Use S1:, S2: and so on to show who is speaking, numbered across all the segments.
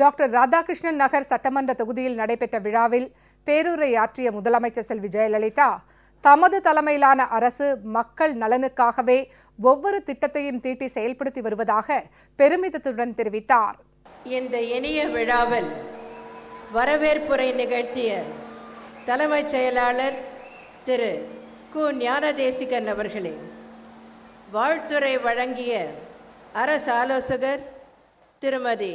S1: doctor Radhakrishnan நகர் சட்டமன்ற தொகுதியில் நடைபெற்ற விழாவில் பேருரையாற்றிய முதலமைச்சர் செல்வி ஜெயலலிதா தமது தலைமையிலான அரசு மக்கள் நலனுக்காகவே ஒவ்வொரு திட்டத்தையும் தீட்டி செயல்படுத்தி வருவதாக பெருமிதத்துடன் தெரிவித்தார்
S2: இந்த இனிய விழாவில் வரவேற்புரை நிகழ்த்திய தலைமைச் செயலாளர் திரு கு ஞானதேசிகன் அவர்களே வாழ்த்துறை வழங்கிய அரசு ஆலோசகர் திருமதி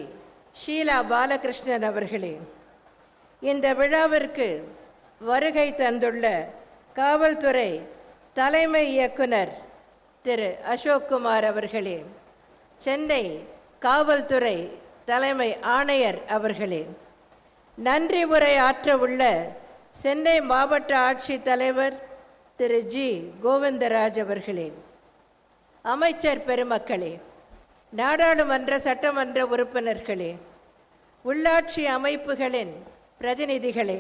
S2: ஷீலா பாலகிருஷ்ணன் அவர்களே இந்த விழாவிற்கு வருகை தந்துள்ள காவல்துறை தலைமை இயக்குனர் திரு அசோக்குமார் அவர்களே சென்னை காவல்துறை தலைமை ஆணையர் அவர்களே நன்றி உரை ஆற்ற உள்ள சென்னை மாவட்ட ஆட்சித்தலைவர் திரு ஜி கோவிந்தராஜ் அவர்களே அமைச்சர் பெருமக்களே நாடாளுமன்ற சட்டமன்ற உறுப்பினர்களே உள்ளாட்சி அமைப்புகளின் பிரதிநிதிகளே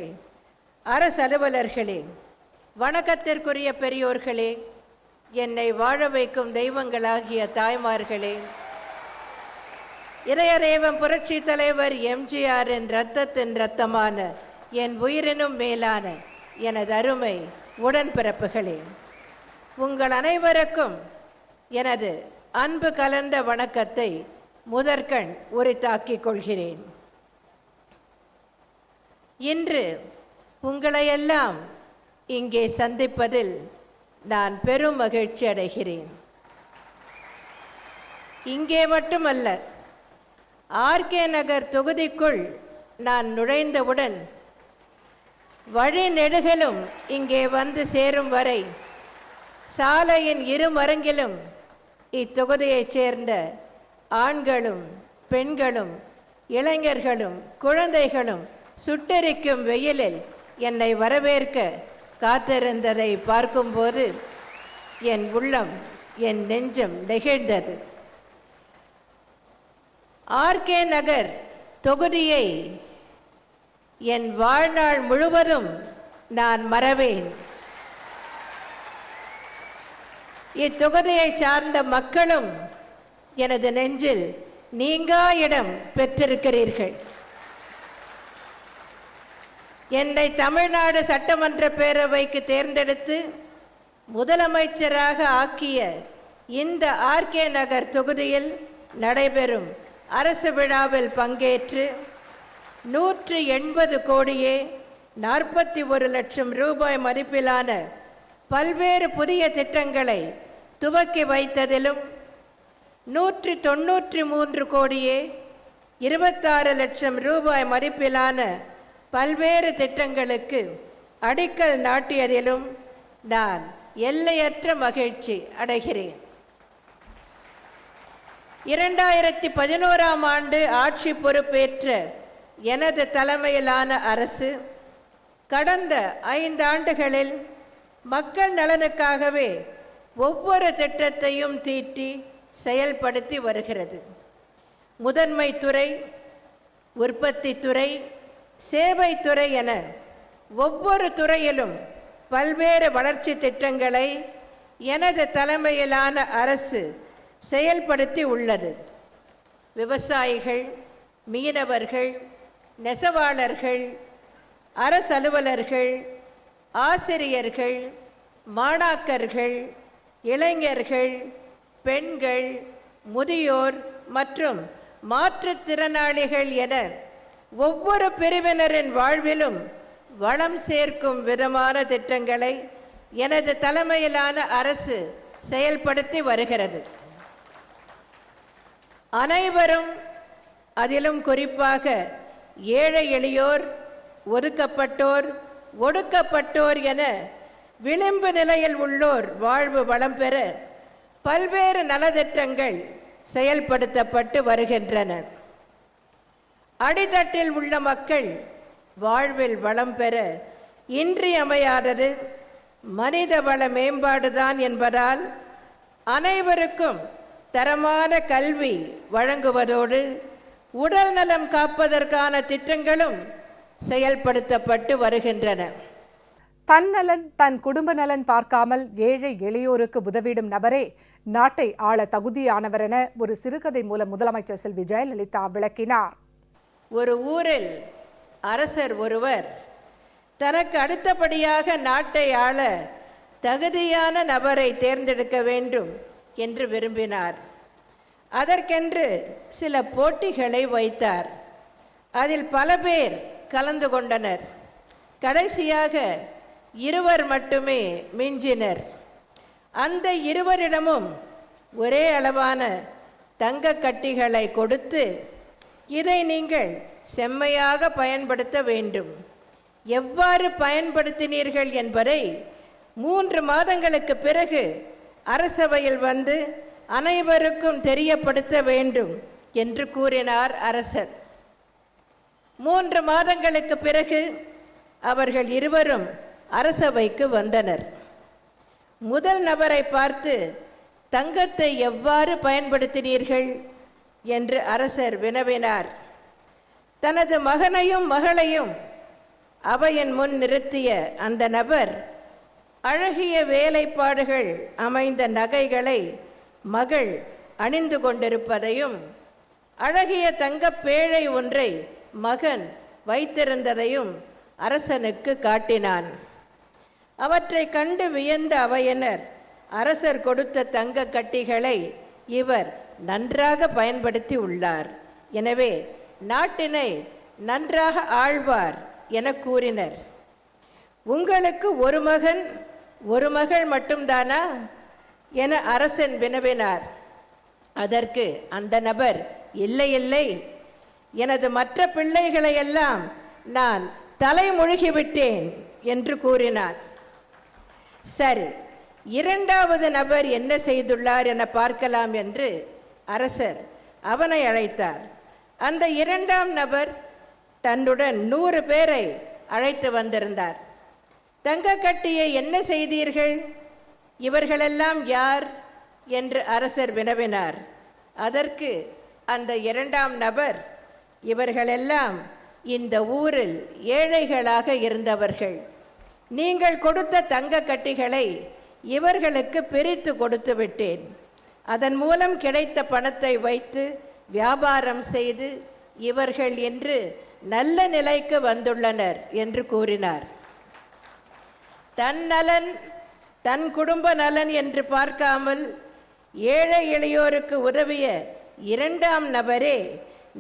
S2: அரசு அலுவலர்களே வணக்கத்திற்குரிய பெரியோர்களே என்னை வாழ வைக்கும் தெய்வங்களாகிய தாய்மார்களே இளையதேவம் புரட்சி தலைவர் எம்ஜிஆரின் இரத்தத்தின் இரத்தமான என் உயிரினும் மேலான எனது அருமை உடன்பிறப்புகளே உங்கள் அனைவருக்கும் எனது அன்பு கலந்த வணக்கத்தை முதற்கண் உரித்தாக்கிக் கொள்கிறேன் இன்று உங்களையெல்லாம் இங்கே சந்திப்பதில் நான் பெரும் மகிழ்ச்சி அடைகிறேன் இங்கே மட்டுமல்ல ஆர்கே நகர் தொகுதிக்குள் நான் நுழைந்தவுடன் வழிநெடுகளும் இங்கே வந்து சேரும் வரை சாலையின் இரு மரங்கிலும் இத்தொகுதியைச் சேர்ந்த ஆண்களும் பெண்களும் இளைஞர்களும் குழந்தைகளும் சுட்டரிக்கும் வெயிலில் என்னை வரவேற்க காத்திருந்ததை பார்க்கும்போது என் உள்ளம் என் நெஞ்சம் நெகிழ்ந்தது ஆர்கே நகர் தொகுதியை என் வாழ்நாள் முழுவதும் நான் மறவேன் இத்தொகுதியை சார்ந்த மக்களும் எனது நெஞ்சில் நீங்கா இடம் பெற்றிருக்கிறீர்கள் என்னை தமிழ்நாடு சட்டமன்ற பேரவைக்கு தேர்ந்தெடுத்து முதலமைச்சராக ஆக்கிய இந்த ஆர்கே நகர் தொகுதியில் நடைபெறும் அரசு விழாவில் பங்கேற்று நூற்று எண்பது கோடியே நாற்பத்தி ஒரு லட்சம் ரூபாய் மதிப்பிலான பல்வேறு புதிய திட்டங்களை துவக்கி வைத்ததிலும் நூற்றி தொன்னூற்றி மூன்று கோடியே இருபத்தாறு லட்சம் ரூபாய் மதிப்பிலான பல்வேறு திட்டங்களுக்கு அடிக்கல் நாட்டியதிலும் நான் எல்லையற்ற மகிழ்ச்சி அடைகிறேன் இரண்டாயிரத்தி பதினோராம் ஆண்டு ஆட்சி பொறுப்பேற்ற எனது தலைமையிலான அரசு கடந்த ஐந்தாண்டுகளில் மக்கள் நலனுக்காகவே ஒவ்வொரு திட்டத்தையும் தீட்டி செயல்படுத்தி வருகிறது முதன்மை துறை உற்பத்தி துறை சேவை துறை என ஒவ்வொரு துறையிலும் பல்வேறு வளர்ச்சி திட்டங்களை எனது தலைமையிலான அரசு செயல்படுத்தி உள்ளது விவசாயிகள் மீனவர்கள் நெசவாளர்கள் அரசலுவலர்கள் ஆசிரியர்கள் மாணாக்கர்கள் இளைஞர்கள் பெண்கள் முதியோர் மற்றும் மாற்றுத்திறனாளிகள் என ஒவ்வொரு பிரிவினரின் வாழ்விலும் வளம் சேர்க்கும் விதமான திட்டங்களை எனது தலைமையிலான அரசு செயல்படுத்தி வருகிறது அனைவரும் அதிலும் குறிப்பாக ஏழை எளியோர் ஒதுக்கப்பட்டோர் ஒடுக்கப்பட்டோர் என விளிம்பு நிலையில் உள்ளோர் வாழ்வு வளம் பெற பல்வேறு நலத்திட்டங்கள் செயல்படுத்தப்பட்டு வருகின்றன அடித்தட்டில் உள்ள மக்கள் வாழ்வில் வளம் பெற இன்றியமையாதது மனித வள மேம்பாடுதான் என்பதால் அனைவருக்கும் தரமான கல்வி வழங்குவதோடு உடல் நலம் காப்பதற்கான திட்டங்களும் செயல்படுத்தப்பட்டு வருகின்றன
S1: தன் நலன் தன் குடும்ப நலன் பார்க்காமல் ஏழை எளியோருக்கு உதவிடும் நபரே நாட்டை ஆள தகுதியானவர் என ஒரு சிறுகதை மூலம் முதலமைச்சர் செல்வி ஜெயலலிதா விளக்கினார்
S2: ஒரு ஊரில் அரசர் ஒருவர் தனக்கு அடுத்தபடியாக நாட்டை ஆள தகுதியான நபரை தேர்ந்தெடுக்க வேண்டும் என்று விரும்பினார் அதற்கென்று சில போட்டிகளை வைத்தார் அதில் பல பேர் கலந்து கொண்டனர் கடைசியாக இருவர் மட்டுமே மிஞ்சினர் அந்த இருவரிடமும் ஒரே அளவான தங்க கட்டிகளை கொடுத்து இதை நீங்கள் செம்மையாக பயன்படுத்த வேண்டும் எவ்வாறு பயன்படுத்தினீர்கள் என்பதை மூன்று மாதங்களுக்கு பிறகு அரசவையில் வந்து அனைவருக்கும் தெரியப்படுத்த வேண்டும் என்று கூறினார் அரசர் மூன்று மாதங்களுக்கு பிறகு அவர்கள் இருவரும் அரசவைக்கு வந்தனர் முதல் நபரை பார்த்து தங்கத்தை எவ்வாறு பயன்படுத்தினீர்கள் என்று அரசர் வினவினார் தனது மகனையும் மகளையும் அவையின் முன் நிறுத்திய அந்த நபர் அழகிய வேலைப்பாடுகள் அமைந்த நகைகளை மகள் அணிந்து கொண்டிருப்பதையும் அழகிய தங்கப் பேழை ஒன்றை மகன் வைத்திருந்ததையும் அரசனுக்கு காட்டினான் அவற்றை கண்டு வியந்த அவையினர் அரசர் கொடுத்த தங்க கட்டிகளை இவர் நன்றாக பயன்படுத்தி உள்ளார் எனவே நாட்டினை நன்றாக ஆழ்வார் என கூறினர் உங்களுக்கு ஒரு மகன் ஒரு மகள் மட்டும்தானா என அரசன் வினவினார் அதற்கு அந்த நபர் இல்லை இல்லை எனது மற்ற பிள்ளைகளையெல்லாம் நான் தலைமுழுகிவிட்டேன் என்று கூறினார் சரி இரண்டாவது நபர் என்ன செய்துள்ளார் என பார்க்கலாம் என்று அரசர் அவனை அழைத்தார் அந்த இரண்டாம் நபர் தன்னுடன் நூறு பேரை அழைத்து வந்திருந்தார் தங்க கட்டியை என்ன செய்தீர்கள் இவர்களெல்லாம் யார் என்று அரசர் வினவினார் அதற்கு அந்த இரண்டாம் நபர் இவர்களெல்லாம் இந்த ஊரில் ஏழைகளாக இருந்தவர்கள் நீங்கள் கொடுத்த தங்க கட்டிகளை இவர்களுக்கு பிரித்து கொடுத்து விட்டேன் அதன் மூலம் கிடைத்த பணத்தை வைத்து வியாபாரம் செய்து இவர்கள் என்று நல்ல நிலைக்கு வந்துள்ளனர் என்று கூறினார் தன் நலன் தன் குடும்ப நலன் என்று பார்க்காமல் ஏழை எளியோருக்கு உதவிய இரண்டாம் நபரே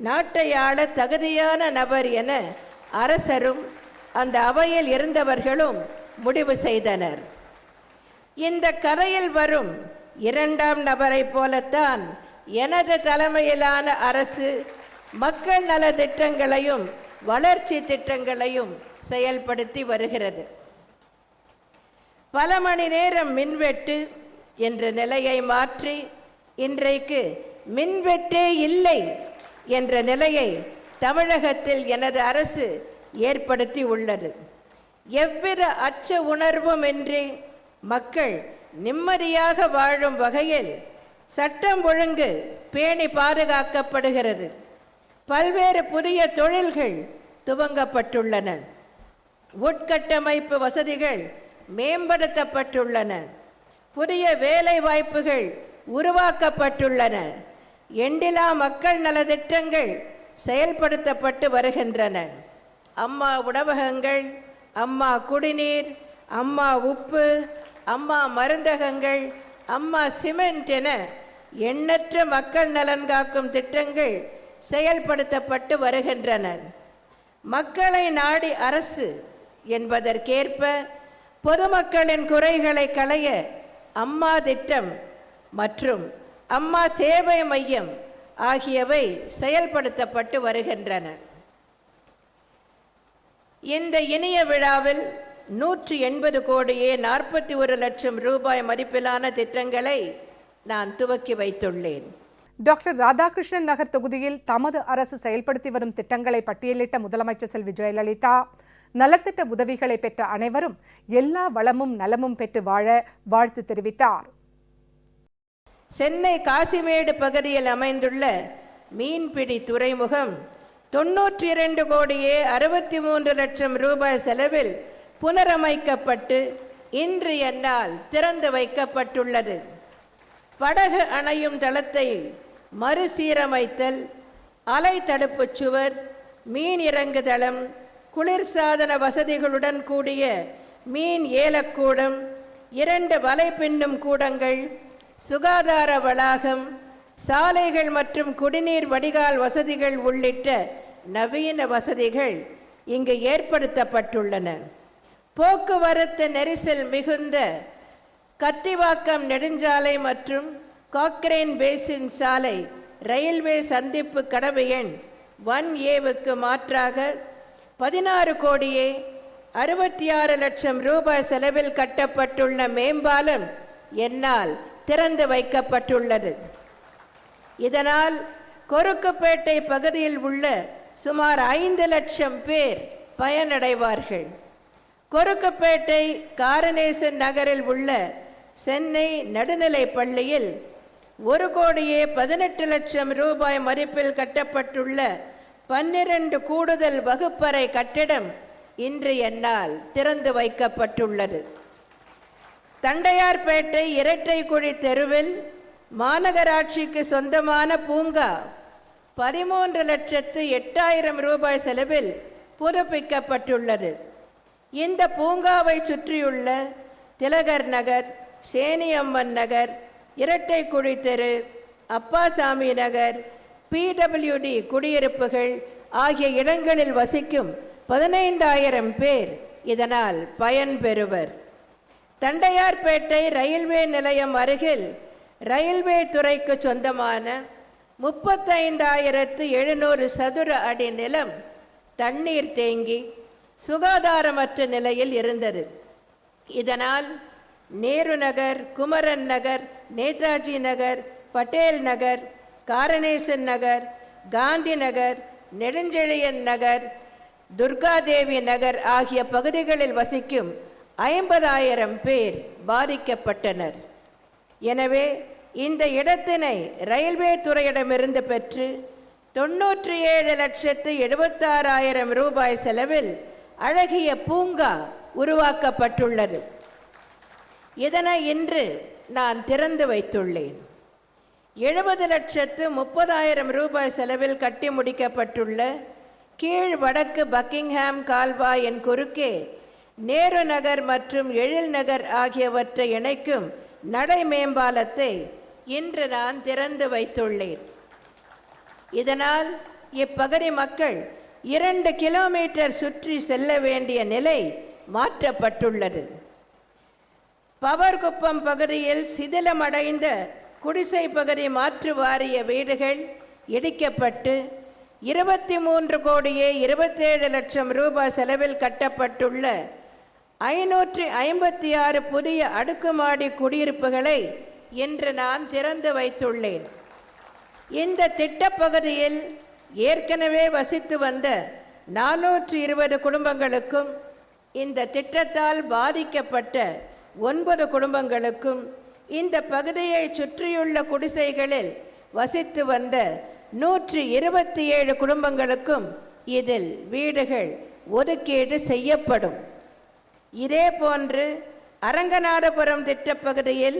S2: நாட்டை ஆள தகுதியான நபர் என அரசரும் அந்த அவையில் இருந்தவர்களும் முடிவு செய்தனர் இந்த கதையில் வரும் இரண்டாம் நபரை போலத்தான் எனது தலைமையிலான அரசு மக்கள் நல திட்டங்களையும் வளர்ச்சி திட்டங்களையும் செயல்படுத்தி வருகிறது பல மணி நேரம் மின்வெட்டு என்ற நிலையை மாற்றி இன்றைக்கு மின்வெட்டே இல்லை என்ற நிலையை தமிழகத்தில் எனது அரசு ஏற்படுத்தி உள்ளது எவ்வித அச்ச உணர்வும் இன்றி மக்கள் நிம்மதியாக வாழும் வகையில் சட்டம் ஒழுங்கு பேணி பாதுகாக்கப்படுகிறது பல்வேறு புதிய தொழில்கள் துவங்கப்பட்டுள்ளன உட்கட்டமைப்பு வசதிகள் மேம்படுத்தப்பட்டுள்ளன புதிய வேலை வாய்ப்புகள் உருவாக்கப்பட்டுள்ளன எண்டிலா மக்கள் நலத்திட்டங்கள் செயல்படுத்தப்பட்டு வருகின்றன அம்மா உணவகங்கள் அம்மா குடிநீர் அம்மா உப்பு அம்மா மருந்தகங்கள் அம்மா சிமெண்ட் என எண்ணற்ற மக்கள் நலன் காக்கும் திட்டங்கள் செயல்படுத்தப்பட்டு வருகின்றன மக்களை நாடி அரசு என்பதற்கேற்ப பொதுமக்களின் குறைகளை களைய அம்மா திட்டம் மற்றும் அம்மா சேவை மையம் ஆகியவை செயல்படுத்தப்பட்டு வருகின்றன இந்த இனிய விழாவில் நூற்றி எண்பது கோடியே நாற்பத்தி ஒரு லட்சம் ரூபாய் மதிப்பிலான திட்டங்களை நான் துவக்கி வைத்துள்ளேன்
S1: டாக்டர் ராதாகிருஷ்ணன் நகர் தொகுதியில் தமது அரசு செயல்படுத்தி வரும் திட்டங்களை பட்டியலிட்ட முதலமைச்சர் செல்வி ஜெயலலிதா நலத்திட்ட உதவிகளை பெற்ற அனைவரும் எல்லா வளமும் நலமும் பெற்று வாழ வாழ்த்து தெரிவித்தார்
S2: சென்னை காசிமேடு பகுதியில் அமைந்துள்ள மீன்பிடி துறைமுகம் தொன்னூற்றி இரண்டு கோடியே அறுபத்தி மூன்று லட்சம் ரூபாய் செலவில் புனரமைக்கப்பட்டு இன்று என்னால் திறந்து வைக்கப்பட்டுள்ளது படகு அணையும் தளத்தை மறுசீரமைத்தல் அலை தடுப்பு சுவர் மீன் இறங்குதளம் குளிர்சாதன வசதிகளுடன் கூடிய மீன் ஏலக்கூடம் இரண்டு வலை பின்னும் கூடங்கள் சுகாதார வளாகம் சாலைகள் மற்றும் குடிநீர் வடிகால் வசதிகள் உள்ளிட்ட நவீன வசதிகள் இங்கு ஏற்படுத்தப்பட்டுள்ளன போக்குவரத்து நெரிசல் மிகுந்த கத்திவாக்கம் நெடுஞ்சாலை மற்றும் காக்ரேன் பேசின் சாலை ரயில்வே சந்திப்பு கடவு எண் ஒன் ஏவுக்கு மாற்றாக பதினாறு கோடியே அறுபத்தி ஆறு லட்சம் ரூபாய் செலவில் கட்டப்பட்டுள்ள மேம்பாலம் என்னால் திறந்து வைக்கப்பட்டுள்ளது இதனால் கொருக்குப்பேட்டை பகுதியில் உள்ள சுமார் ஐந்து லட்சம் பேர் பயனடைவார்கள் கொருக்கப்பேட்டை காரணேசன் நகரில் உள்ள சென்னை நடுநிலை பள்ளியில் ஒரு கோடியே பதினெட்டு லட்சம் ரூபாய் மதிப்பில் கட்டப்பட்டுள்ள பன்னிரண்டு கூடுதல் வகுப்பறை கட்டிடம் இன்று என்னால் திறந்து வைக்கப்பட்டுள்ளது தண்டையார்பேட்டை குழி தெருவில் மாநகராட்சிக்கு சொந்தமான பூங்கா பதிமூன்று லட்சத்து எட்டாயிரம் ரூபாய் செலவில் புதுப்பிக்கப்பட்டுள்ளது இந்த பூங்காவை சுற்றியுள்ள திலகர் நகர் சேனியம்மன் நகர் இரட்டை குழித்தெரு அப்பாசாமி நகர் பிடபிள்யூடி குடியிருப்புகள் ஆகிய இடங்களில் வசிக்கும் பதினைந்தாயிரம் பேர் இதனால் பயன்பெறுவர் தண்டையார்பேட்டை ரயில்வே நிலையம் அருகில் ரயில்வே துறைக்கு சொந்தமான முப்பத்தைந்தாயிரத்து எழுநூறு சதுர அடி நிலம் தண்ணீர் தேங்கி சுகாதாரமற்ற நிலையில் இருந்தது இதனால் நேரு நகர் குமரன் நகர் நேதாஜி நகர் பட்டேல் நகர் காரணேசன் நகர் காந்தி நகர் நெடுஞ்செழியன் நகர் துர்காதேவி நகர் ஆகிய பகுதிகளில் வசிக்கும் ஐம்பதாயிரம் பேர் பாதிக்கப்பட்டனர் எனவே இந்த இடத்தினை ரயில்வே துறையிடமிருந்து பெற்று தொன்னூற்றி ஏழு லட்சத்து எழுபத்தாறாயிரம் ரூபாய் செலவில் அழகிய பூங்கா உருவாக்கப்பட்டுள்ளது இதனை இன்று நான் திறந்து வைத்துள்ளேன் எழுபது லட்சத்து முப்பதாயிரம் ரூபாய் செலவில் கட்டி முடிக்கப்பட்டுள்ள கீழ் வடக்கு பக்கிங்ஹாம் என் குறுக்கே நேரு நகர் மற்றும் எழில் நகர் ஆகியவற்றை இணைக்கும் நடை மேம்பாலத்தை இன்று நான் திறந்து வைத்துள்ளேன் இதனால் இப்பகுதி மக்கள் இரண்டு கிலோமீட்டர் சுற்றி செல்ல வேண்டிய நிலை மாற்றப்பட்டுள்ளது பவர்குப்பம் பகுதியில் சிதிலமடைந்த குடிசை பகுதி மாற்று வாரிய வீடுகள் இடிக்கப்பட்டு இருபத்தி மூன்று கோடியே இருபத்தேழு லட்சம் ரூபாய் செலவில் கட்டப்பட்டுள்ள ஐநூற்றி ஐம்பத்தி ஆறு புதிய அடுக்குமாடி குடியிருப்புகளை இன்று நான் திறந்து வைத்துள்ளேன் இந்த திட்டப்பகுதியில் ஏற்கனவே வசித்து வந்த நானூற்றி இருபது குடும்பங்களுக்கும் இந்த திட்டத்தால் பாதிக்கப்பட்ட ஒன்பது குடும்பங்களுக்கும் இந்த பகுதியை சுற்றியுள்ள குடிசைகளில் வசித்து வந்த நூற்றி இருபத்தி ஏழு குடும்பங்களுக்கும் இதில் வீடுகள் ஒதுக்கீடு செய்யப்படும் இதே போன்று அரங்கநாதபுரம் திட்டப்பகுதியில்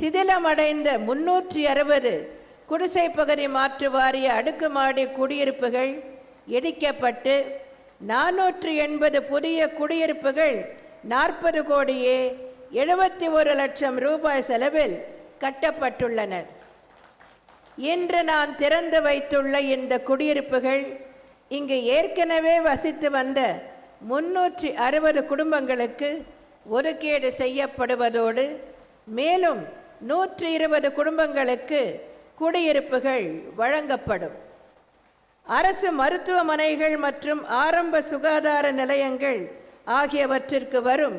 S2: சிதிலமடைந்த முன்னூற்றி அறுபது குடிசை பகுதி மாற்று வாரிய அடுக்குமாடி குடியிருப்புகள் இடிக்கப்பட்டு நானூற்று எண்பது புதிய குடியிருப்புகள் நாற்பது கோடியே எழுபத்தி ஒரு லட்சம் ரூபாய் செலவில் கட்டப்பட்டுள்ளன இன்று நான் திறந்து வைத்துள்ள இந்த குடியிருப்புகள் இங்கு ஏற்கனவே வசித்து வந்த முன்னூற்றி அறுபது குடும்பங்களுக்கு ஒதுக்கீடு செய்யப்படுவதோடு மேலும் நூற்றி இருபது குடும்பங்களுக்கு குடியிருப்புகள் வழங்கப்படும் அரசு மருத்துவமனைகள் மற்றும் ஆரம்ப சுகாதார நிலையங்கள் ஆகியவற்றிற்கு வரும்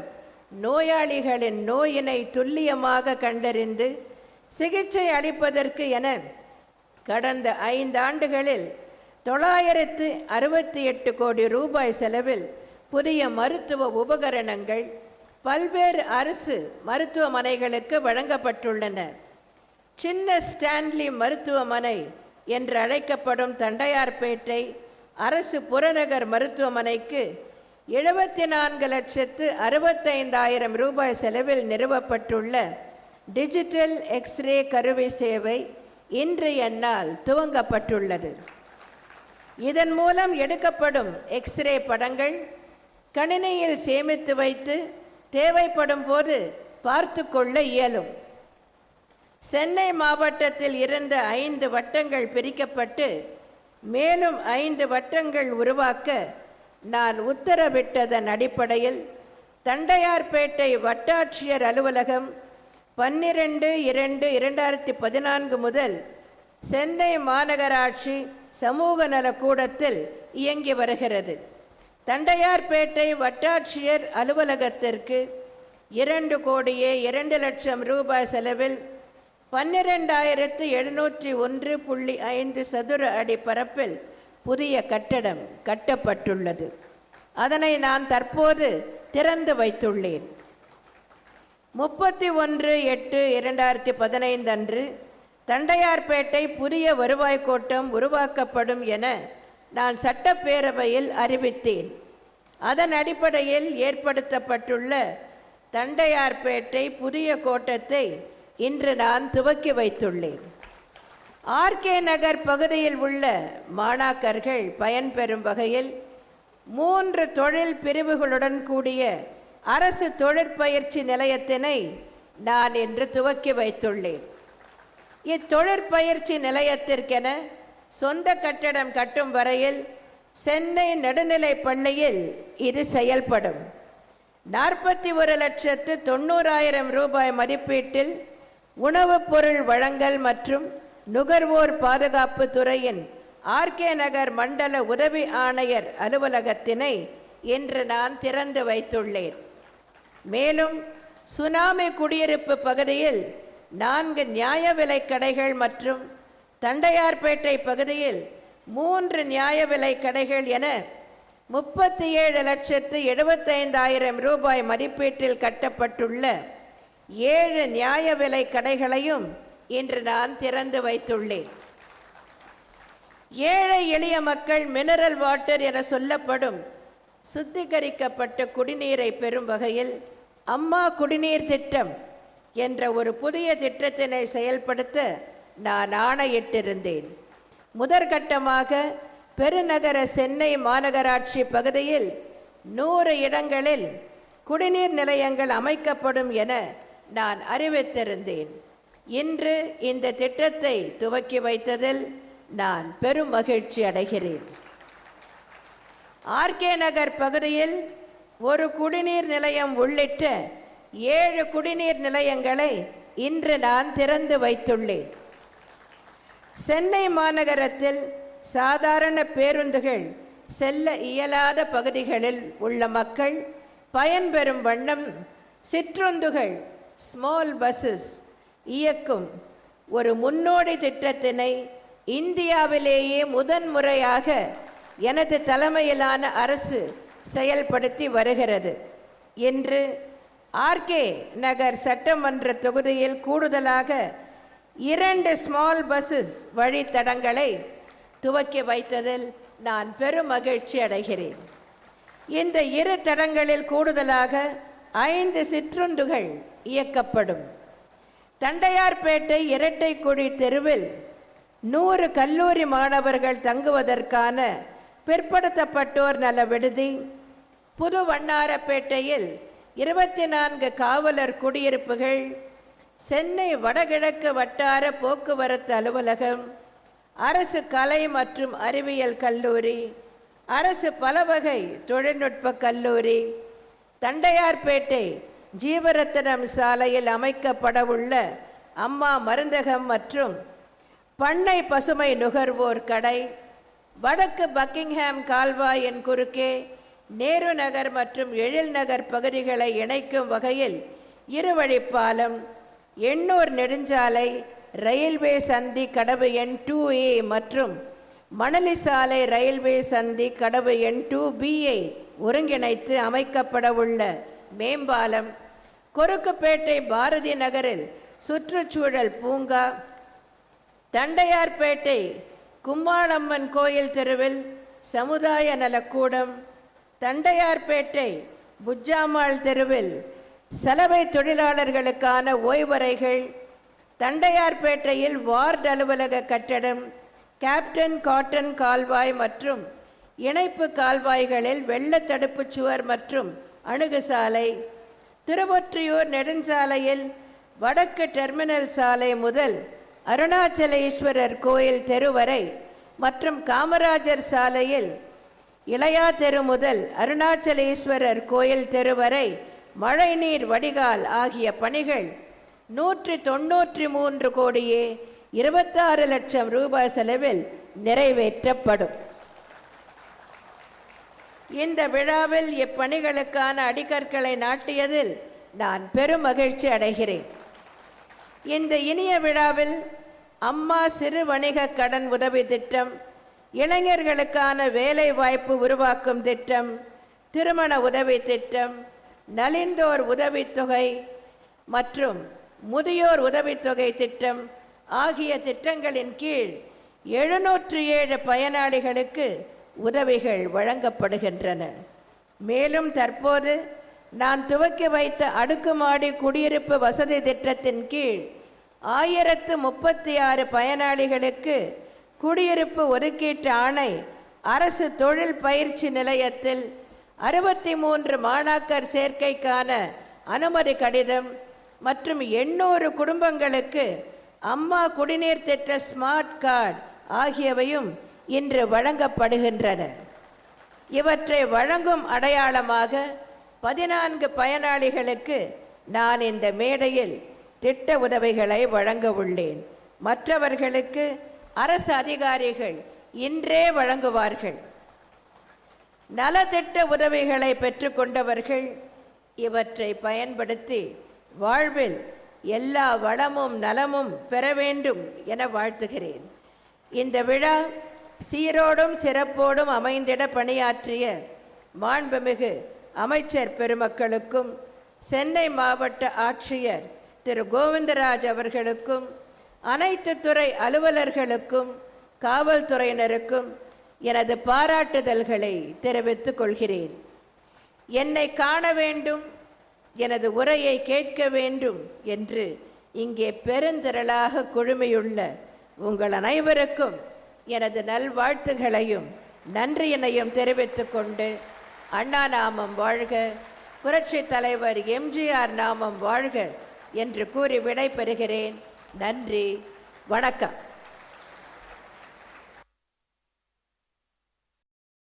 S2: நோயாளிகளின் நோயினை துல்லியமாக கண்டறிந்து சிகிச்சை அளிப்பதற்கு என கடந்த ஐந்தாண்டுகளில் தொள்ளாயிரத்து அறுபத்தி எட்டு கோடி ரூபாய் செலவில் புதிய மருத்துவ உபகரணங்கள் பல்வேறு அரசு மருத்துவமனைகளுக்கு வழங்கப்பட்டுள்ளன சின்ன ஸ்டான்லி மருத்துவமனை என்று அழைக்கப்படும் தண்டையார்பேட்டை அரசு புறநகர் மருத்துவமனைக்கு எழுபத்தி நான்கு லட்சத்து அறுபத்தைந்தாயிரம் ரூபாய் செலவில் நிறுவப்பட்டுள்ள டிஜிட்டல் எக்ஸ்ரே கருவி சேவை இன்று என்னால் துவங்கப்பட்டுள்ளது இதன் மூலம் எடுக்கப்படும் எக்ஸ்ரே படங்கள் கணினியில் சேமித்து வைத்து தேவைப்படும் போது பார்த்து கொள்ள இயலும் சென்னை மாவட்டத்தில் இருந்த ஐந்து வட்டங்கள் பிரிக்கப்பட்டு மேலும் ஐந்து வட்டங்கள் உருவாக்க நான் உத்தரவிட்டதன் அடிப்படையில் தண்டையார்பேட்டை வட்டாட்சியர் அலுவலகம் பன்னிரெண்டு இரண்டு இரண்டாயிரத்தி பதினான்கு முதல் சென்னை மாநகராட்சி சமூக நலக்கூடத்தில் இயங்கி வருகிறது தண்டையார்பேட்டை வட்டாட்சியர் அலுவலகத்திற்கு இரண்டு கோடியே இரண்டு லட்சம் ரூபாய் செலவில் பன்னிரெண்டாயிரத்து எழுநூற்றி ஒன்று புள்ளி ஐந்து சதுர அடி பரப்பில் புதிய கட்டடம் கட்டப்பட்டுள்ளது அதனை நான் தற்போது திறந்து வைத்துள்ளேன் முப்பத்தி ஒன்று எட்டு இரண்டாயிரத்தி பதினைந்து அன்று தண்டையார்பேட்டை புதிய வருவாய் கோட்டம் உருவாக்கப்படும் என நான் சட்டப்பேரவையில் அறிவித்தேன் அதன் அடிப்படையில் ஏற்படுத்தப்பட்டுள்ள தண்டையார்பேட்டை புதிய கோட்டத்தை இன்று நான் துவக்கி வைத்துள்ளேன் ஆர்கே நகர் பகுதியில் உள்ள மாணாக்கர்கள் பயன்பெறும் வகையில் மூன்று தொழில் பிரிவுகளுடன் கூடிய அரசு தொழிற்பயிற்சி நிலையத்தினை நான் இன்று துவக்கி வைத்துள்ளேன் இத்தொழிற்பயிற்சி நிலையத்திற்கென சொந்த கட்டடம் கட்டும் வரையில் சென்னை நடுநிலை பள்ளியில் இது செயல்படும் நாற்பத்தி ஒரு லட்சத்து தொண்ணூறாயிரம் ரூபாய் மதிப்பீட்டில் உணவுப் பொருள் வழங்கல் மற்றும் நுகர்வோர் பாதுகாப்பு துறையின் ஆர்கே நகர் மண்டல உதவி ஆணையர் அலுவலகத்தினை இன்று நான் திறந்து வைத்துள்ளேன் மேலும் சுனாமி குடியிருப்பு பகுதியில் நான்கு நியாய விலை கடைகள் மற்றும் தண்டையார்பேட்டை பகுதியில் மூன்று நியாய விலை கடைகள் என முப்பத்தி ஏழு லட்சத்து எழுபத்தைந்தாயிரம் ரூபாய் மதிப்பீட்டில் கட்டப்பட்டுள்ள ஏழு நியாய விலை கடைகளையும் இன்று நான் திறந்து வைத்துள்ளேன் ஏழை எளிய மக்கள் மினரல் வாட்டர் என சொல்லப்படும் சுத்திகரிக்கப்பட்ட குடிநீரை பெறும் வகையில் அம்மா குடிநீர் திட்டம் என்ற ஒரு புதிய திட்டத்தினை செயல்படுத்த நான் ஆணையிட்டிருந்தேன் முதற்கட்டமாக பெருநகர சென்னை மாநகராட்சி பகுதியில் நூறு இடங்களில் குடிநீர் நிலையங்கள் அமைக்கப்படும் என நான் அறிவித்திருந்தேன் இன்று இந்த திட்டத்தை துவக்கி வைத்ததில் நான் பெரும் மகிழ்ச்சி அடைகிறேன் ஆர்கே நகர் பகுதியில் ஒரு குடிநீர் நிலையம் உள்ளிட்ட ஏழு குடிநீர் நிலையங்களை இன்று நான் திறந்து வைத்துள்ளேன் சென்னை மாநகரத்தில் சாதாரண பேருந்துகள் செல்ல இயலாத பகுதிகளில் உள்ள மக்கள் பயன்பெறும் வண்ணம் சிற்றுந்துகள் ஸ்மால் பஸ்ஸஸ் இயக்கும் ஒரு முன்னோடி திட்டத்தினை இந்தியாவிலேயே முதன்முறையாக எனது தலைமையிலான அரசு செயல்படுத்தி வருகிறது என்று ஆர்கே நகர் சட்டமன்ற தொகுதியில் கூடுதலாக இரண்டு ஸ்மால் பஸ்ஸஸ் வழித்தடங்களை துவக்கி வைத்ததில் நான் பெரும் மகிழ்ச்சி அடைகிறேன் இந்த இரு தடங்களில் கூடுதலாக ஐந்து சிற்றுண்டுகள் இயக்கப்படும் தண்டையார்பேட்டை இரட்டைக்குடி தெருவில் நூறு கல்லூரி மாணவர்கள் தங்குவதற்கான பிற்படுத்தப்பட்டோர் நல விடுதி புது வண்ணாரப்பேட்டையில் இருபத்தி நான்கு காவலர் குடியிருப்புகள் சென்னை வடகிழக்கு வட்டார போக்குவரத்து அலுவலகம் அரசு கலை மற்றும் அறிவியல் கல்லூரி அரசு பலவகை தொழில்நுட்ப கல்லூரி தண்டையார்பேட்டை ஜீவரத்தனம் சாலையில் அமைக்கப்படவுள்ள அம்மா மருந்தகம் மற்றும் பண்ணை பசுமை நுகர்வோர் கடை வடக்கு பக்கிங்ஹாம் கால்வாயின் குறுக்கே நேரு நகர் மற்றும் எழில் நகர் பகுதிகளை இணைக்கும் வகையில் இருவழிப்பாலம் எண்ணூர் நெடுஞ்சாலை ரயில்வே சந்தி கடவு எண் டூ ஏ மற்றும் மணலி சாலை ரயில்வே சந்தி கடவு எண் டூ பியை ஒருங்கிணைத்து அமைக்கப்படவுள்ள மேம்பாலம் குறுக்குப்பேட்டை பாரதி நகரில் சுற்றுச்சூழல் பூங்கா தண்டையார்பேட்டை கும்மாளம்மன் கோயில் தெருவில் சமுதாய நலக்கூடம் தண்டையார்பேட்டை புஜ்ஜாமாள் தெருவில் சலவை தொழிலாளர்களுக்கான ஓய்வறைகள் தண்டையார்பேட்டையில் வார்டு அலுவலக கட்டடம் கேப்டன் காட்டன் கால்வாய் மற்றும் இணைப்பு கால்வாய்களில் வெள்ள தடுப்புச் சுவர் மற்றும் அணுகுசாலை திருவொற்றியூர் நெடுஞ்சாலையில் வடக்கு டெர்மினல் சாலை முதல் அருணாச்சலேஸ்வரர் கோயில் தெரு வரை மற்றும் காமராஜர் சாலையில் இளையா தெரு முதல் அருணாச்சலேஸ்வரர் கோயில் தெரு வரை மழைநீர் வடிகால் ஆகிய பணிகள் நூற்றி தொன்னூற்றி மூன்று கோடியே இருபத்தாறு லட்சம் ரூபாய் செலவில் நிறைவேற்றப்படும் இந்த விழாவில் இப்பணிகளுக்கான அடிக்கற்களை நாட்டியதில் நான் பெரும் மகிழ்ச்சி அடைகிறேன் இந்த இனிய விழாவில் அம்மா சிறு வணிக கடன் உதவி திட்டம் இளைஞர்களுக்கான வேலை வாய்ப்பு உருவாக்கும் திட்டம் திருமண உதவி திட்டம் நலிந்தோர் உதவித்தொகை மற்றும் முதியோர் உதவித்தொகை திட்டம் ஆகிய திட்டங்களின் கீழ் எழுநூற்று ஏழு பயனாளிகளுக்கு உதவிகள் வழங்கப்படுகின்றன மேலும் தற்போது நான் துவக்கி வைத்த அடுக்குமாடி குடியிருப்பு வசதி திட்டத்தின் கீழ் ஆயிரத்து முப்பத்தி ஆறு பயனாளிகளுக்கு குடியிருப்பு ஒதுக்கீட்டு ஆணை அரசு தொழில் பயிற்சி நிலையத்தில் அறுபத்தி மூன்று மாணாக்கர் சேர்க்கைக்கான அனுமதி கடிதம் மற்றும் எண்ணூறு குடும்பங்களுக்கு அம்மா குடிநீர் திட்ட ஸ்மார்ட் கார்டு ஆகியவையும் இன்று வழங்கப்படுகின்றன இவற்றை வழங்கும் அடையாளமாக பதினான்கு பயனாளிகளுக்கு நான் இந்த மேடையில் திட்ட உதவிகளை வழங்க உள்ளேன் மற்றவர்களுக்கு அரசு அதிகாரிகள் இன்றே வழங்குவார்கள் நலத்திட்ட உதவிகளை பெற்றுக்கொண்டவர்கள் இவற்றை பயன்படுத்தி வாழ்வில் எல்லா வளமும் நலமும் பெற வேண்டும் என வாழ்த்துகிறேன் இந்த விழா சீரோடும் சிறப்போடும் அமைந்திட பணியாற்றிய மாண்புமிகு அமைச்சர் பெருமக்களுக்கும் சென்னை மாவட்ட ஆட்சியர் திரு கோவிந்தராஜ் அவர்களுக்கும் அனைத்து துறை அலுவலர்களுக்கும் காவல்துறையினருக்கும் எனது பாராட்டுதல்களை தெரிவித்துக் கொள்கிறேன் என்னை காண வேண்டும் எனது உரையை கேட்க வேண்டும் என்று இங்கே பெருந்திரளாக குழுமையுள்ள உங்கள் அனைவருக்கும் எனது நல்வாழ்த்துகளையும் நன்றியினையும் தெரிவித்து கொண்டு அண்ணா நாமம் வாழ்க புரட்சி தலைவர் எம்ஜிஆர் நாமம் வாழ்க என்று கூறி விடைபெறுகிறேன் நன்றி வணக்கம்